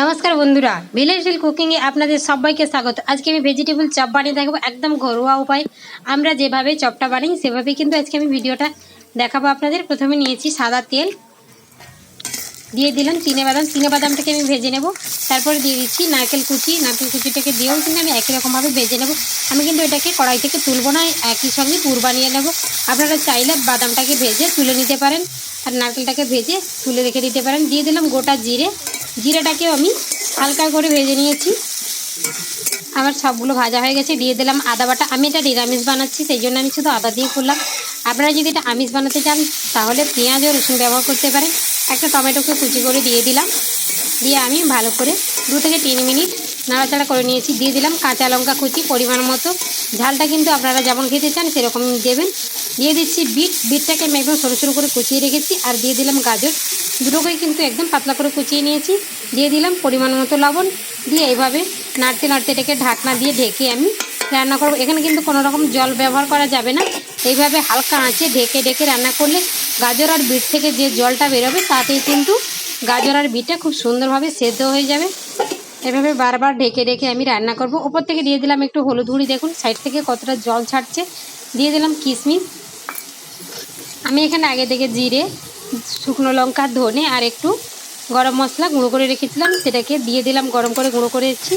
নমস্কার বন্ধুরা ভিলেজফিল কুকিংয়ে আপনাদের সবাইকে স্বাগত। আজকে আমি ভেজিটেবল চপ বানিয়ে দেখাবো, একদম ঘরোয়া উপায়। আমরা যেভাবে চপটা বানাই, সেভাবেই কিন্তু আজকে আমি ভিডিওটা দেখাবো আপনাদের। প্রথমে নিয়েছি সাদা তেল। দিয়ে দিলাম চিনে বাদাম। চিনে বাদামটাকে আমি ভেজে নেব। তারপরে দিয়ে দিচ্ছি নারকেল কুচি। নারকেল কুচিটাকে দিয়েও কিন্তু আমি একই রকমভাবে ভেজে নেব। আমি কিন্তু এটাকে কড়াই থেকে তুলবো না, একই সঙ্গে পুর বানিয়ে নেব। আপনারা চাইলে বাদামটাকে ভেজে তুলে নিতে পারেন। আর নারকেলটাকে ভেজে তুলে রেখে দিতে পারেন। দিয়ে দিলাম গোটা জিরে। জিরেটাকেও আমি হালকা করে ভেজে নিয়েছি। আমার সবগুলো ভাজা হয়ে গেছে, দিয়ে দিলাম আদা বাটা। আমি এটা নিরামিষ বানাচ্ছি, সেই জন্য আমি শুধু আদা দিয়ে করলাম। আপনারা যদি এটা আমিষ বানাতে চান, তাহলে পেঁয়াজ ও রসুন ব্যবহার করতে পারেন। একটা টমেটোকে কুচি করে দিয়ে দিলাম। দিয়ে আমি ভালো করে দু থেকে তিন মিনিট নাড়াচাড়া করে নিয়েছি। দিয়ে দিলাম কাঁচা লঙ্কা কুচি পরিমাণ মতো। ঝালটা কিন্তু আপনারা যেমন খেতে চান সেরকম দেবেন। দিয়ে দিচ্ছি বিট। বিটটাকে আমি একদম সরু সরু করে কুচিয়ে রেখেছি। আর দিয়ে দিলাম গাজর। দুটোকেই কিন্তু একদম পাতলা করে কুচিয়ে নিয়েছি। দিয়ে দিলাম পরিমাণ মতো লবণ। দিয়ে এইভাবে নাড়তে নাড়তে এটাকে ঢাকনা দিয়ে ঢেকে আমি রান্না করব। এখানে কিন্তু কোনো রকম জল ব্যবহার করা যাবে না। এইভাবে হালকা আঁচে ঢেকে ঢেকে রান্না করলে গাজর আর বিট থেকে যে জলটা বেরোবে, তাতেই কিন্তু গাজর আর বিটটা খুব সুন্দরভাবে সেদ্ধ হয়ে যাবে। এভাবে বারবার ঢেকে ঢেকে আমি রান্না করব। ওপর থেকে দিয়ে দিলাম একটু হলুদ গুঁড়ি। দেখুন, সাইড থেকে কতটা জল ছাড়ছে। দিয়ে দিলাম কিশমিশ। আমি এখানে আগে থেকে জিরে শুকনো লঙ্কা, ধনে আর একটু গরম মশলা গুঁড়ো করে রেখেছিলাম। সেটাকে দিয়ে দিলাম, গরম করে গুঁড়ো করে করেছি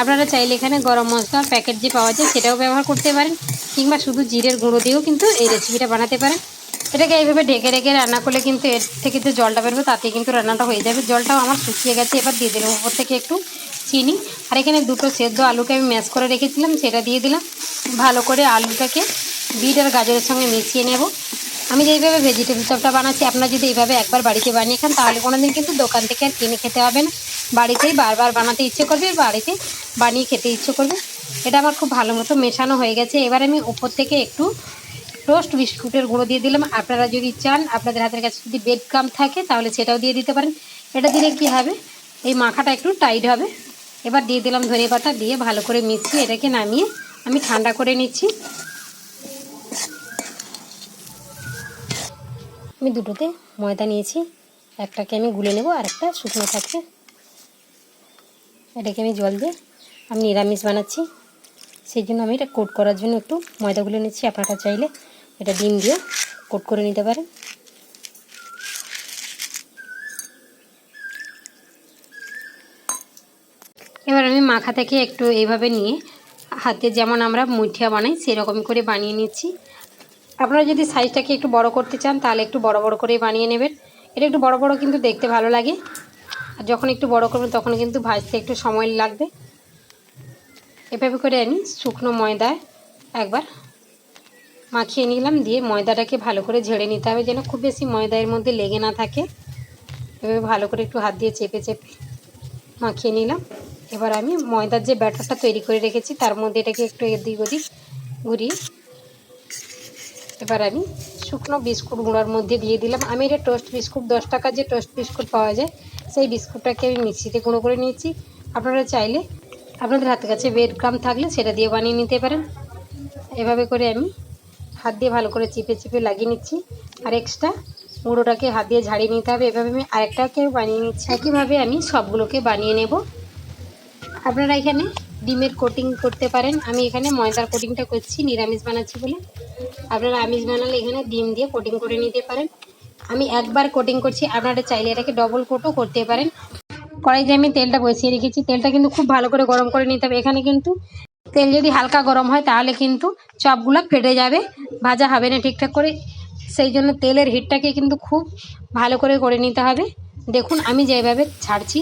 আপনারা চাইলে এখানে গরম মশলা প্যাকেট যে পাওয়া যায় সেটাও ব্যবহার করতে পারেন, কিংবা শুধু জিরের গুঁড়ো দিয়েও কিন্তু এই রেসিপিটা বানাতে পারেন। এটাকে এইভাবে ঢেকে রেখে রান্না করলে কিন্তু এর থেকে যে জলটা বেরোবে তাতে কিন্তু রান্নাটা হয়ে যাবে। জলটাও আমার শুকিয়ে গেছে, এবার দিয়ে দিলাম উপর থেকে একটু চিনি। আর এখানে দুটো সেদ্ধ আলুকে আমি ম্যাশ করে রেখেছিলাম, সেটা দিয়ে দিলাম। ভালো করে আলুটাকে বিট আর গাজরের সঙ্গে মিশিয়ে নেব। আমি যেইভাবে ভেজিটেবল চপটা বানাচ্ছি, আপনারা যদি এইভাবে একবার বাড়িতে বানিয়ে খান, তাহলে কোনো দিন কিন্তু দোকান থেকে আর কিনে খেতে হবে না। বাড়িতেই বারবার বানাতে ইচ্ছে করবে, বাড়িতে বানিয়ে খেতে ইচ্ছে করবে। এটা আমার খুব ভালো মতো মেশানো হয়ে গেছে। এবার আমি উপর থেকে একটু টোস্ট বিস্কুটের গুঁড়ো দিয়ে দিলাম। আপনারা যদি চান, আপনাদের হাতের কাছে যদি বেড ক্রাম থাকে, তাহলে সেটাও দিয়ে দিতে পারেন। এটা দিলে কি হবে? এই মাখাটা একটু টাইট হবে। এবার দিয়ে দিলাম ধনে পাতা, দিয়ে ভালো করে মিশিয়ে এটাকে নামিয়ে আমি ঠান্ডা করে নিচ্ছি। আমি দুটোতে ময়দা নিয়েছি। একটাকে আমি গুলে নেব আর একটা শুকনো থাকছে। এটাকে আমি জল দিয়ে আমি নিরামিষ বানাচ্ছি। সেই জন্য আমি এটা কোট করার জন্য একটু ময়দা গুলে নিচ্ছি। আপনারা চাইলে এটা ডিম দিয়ে কোট করে নিতে পারেন। এবার আমি মাখা থেকে একটু এইভাবে নিয়ে হাতে যেমন আমরা মুঠিয়া বানাই সেরকম করে বানিয়ে নিচ্ছি। আপনারা যদি সাইজটাকে একটু বড় করতে চান, তাহলে একটু বড় বড় করে বানিয়ে নেবেন। এটা একটু বড় বড় কিন্তু দেখতে ভালো লাগে। আর যখন একটু বড় করবেন, তখন কিন্তু ভাজতে একটু সময় লাগবে। এভাবে করে আমি শুকনো ময়দা একবার মাখিয়ে নিলাম, দিয়ে ময়দাটাকে ভালো করে ঝেড়ে নিতে হবে যেন খুব বেশি ময়দা এর মধ্যে লেগে না থাকে। এভাবে ভালো করে একটু হাত দিয়ে চেপে চেপে মাখিয়ে নিলাম। এবার আমি ময়দার যে ব্যাটারটা তৈরি করে রেখেছি, তার মধ্যে এটাকে একটু এদিক ওদিক ঘুরিয়ে এবার আমি শুকনো বিস্কুট গুঁড়োর মধ্যে দিয়ে দিলাম। আমি এটা টোস্ট বিস্কুট, দশ টাকার যে টোস্ট বিস্কুট পাওয়া যায়, সেই বিস্কুটটাকে আমি মিক্সিতে গুঁড়ো করে নিয়েছি। আপনারা চাইলে আপনাদের হাতের কাছে বেড গ্রাম থাকলে সেটা দিয়ে বানিয়ে নিতে পারেন। এভাবে করে আমি হাত দিয়ে ভালো করে চিপে চিপে লাগিয়ে নিচ্ছি। আর এক্সট্রা গুঁড়োটাকে হাত দিয়ে ঝাড়িয়ে নিতে হবে। এভাবে আমি আরেকটাকে বানিয়ে নিচ্ছি। একইভাবে আমি সবগুলোকে বানিয়ে নেব। আপনারা এখানে ডিমের কোটিং করতে পারেন। আমি এখানে ময়দার কোটিংটা করছি, নিরামিষ বানাচ্ছি বলে। আপনারা আমিষ বানালে এখানে ডিম দিয়ে কোটিং করে নিতে পারেন। আমি একবার কোটিং করছি, আপনারা চাইলে এটাকে ডবল কোটও করতে পারেন। কড়াইতে আমি তেলটা বসিয়ে রেখেছি, তেলটা কিন্তু খুব ভালো করে গরম করে নিতে হবে। এখানে কিন্তু তেল যদি হালকা গরম হয়, তাহলে কিন্তু চপগুলো ফেটে যাবে, ভাজা হবে না ঠিকঠাক করে। সেই জন্য তেলের হিটটাকে কিন্তু খুব ভালো করে করে নিতে হবে। দেখুন, আমি যেভাবে ছাড়ছি,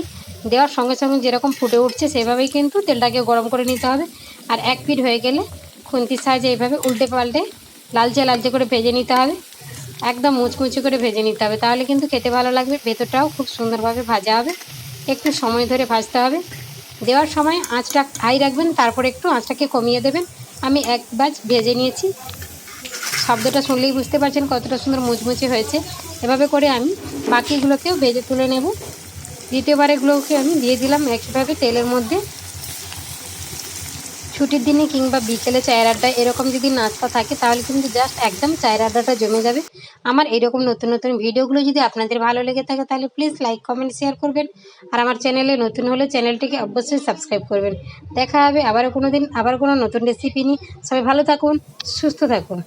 দেওয়ার সঙ্গে সঙ্গে যেরকম ফুটে উঠছে, সেভাবেই কিন্তু তেলটাকে গরম করে নিতে হবে। আর এক পিঠ হয়ে গেলে খুন্তির সাহায্যে এইভাবে উল্টে পাল্টে লালচে লালচে করে ভেজে নিতে হবে। একদম মুচমুচে করে ভেজে নিতে হবে। তাহলে কিন্তু খেতে ভালো লাগবে, ভেতরটাও খুব সুন্দরভাবে ভাজা হবে। একটু সময় ধরে ভাজতে হবে। দেওয়ার সময় আঁচটা হাই রাখবেন, তারপর একটু আঁচটাকে কমিয়ে দেবেন। আমি এক ব্যাচ ভেজে নিয়েছি। শব্দটা শুনলেই বুঝতে পারছেন কতটা সুন্দর মুচমুচে হয়েছে। এভাবে করে আমি বাকিগুলোকেও ভেজে তুলে নেব। দ্বিতীয়বার এগুলোকে আমি দিয়ে দিলাম একইভাবে তেলের মধ্যে। ছুটির দিনে কিংবা বিকেলে চায়ের আড্ডা এরকম যদি নাস্তা থাকে, তাহলে কিন্তু জাস্ট একদম চায়ের আড্ডাটা জমে যাবে। আমার এরকম নতুন নতুন ভিডিওগুলো যদি আপনাদের ভালো লেগে থাকে, তাহলে প্লিজ লাইক কমেন্ট শেয়ার করবেন। আর আমার চ্যানেলে নতুন হলে চ্যানেলটিকে অবশ্যই সাবস্ক্রাইব করবেন। দেখা হবে আবার কোনো দিন আবার কোনো নতুন রেসিপি নিয়ে। সবাই ভালো থাকুন, সুস্থ থাকুন।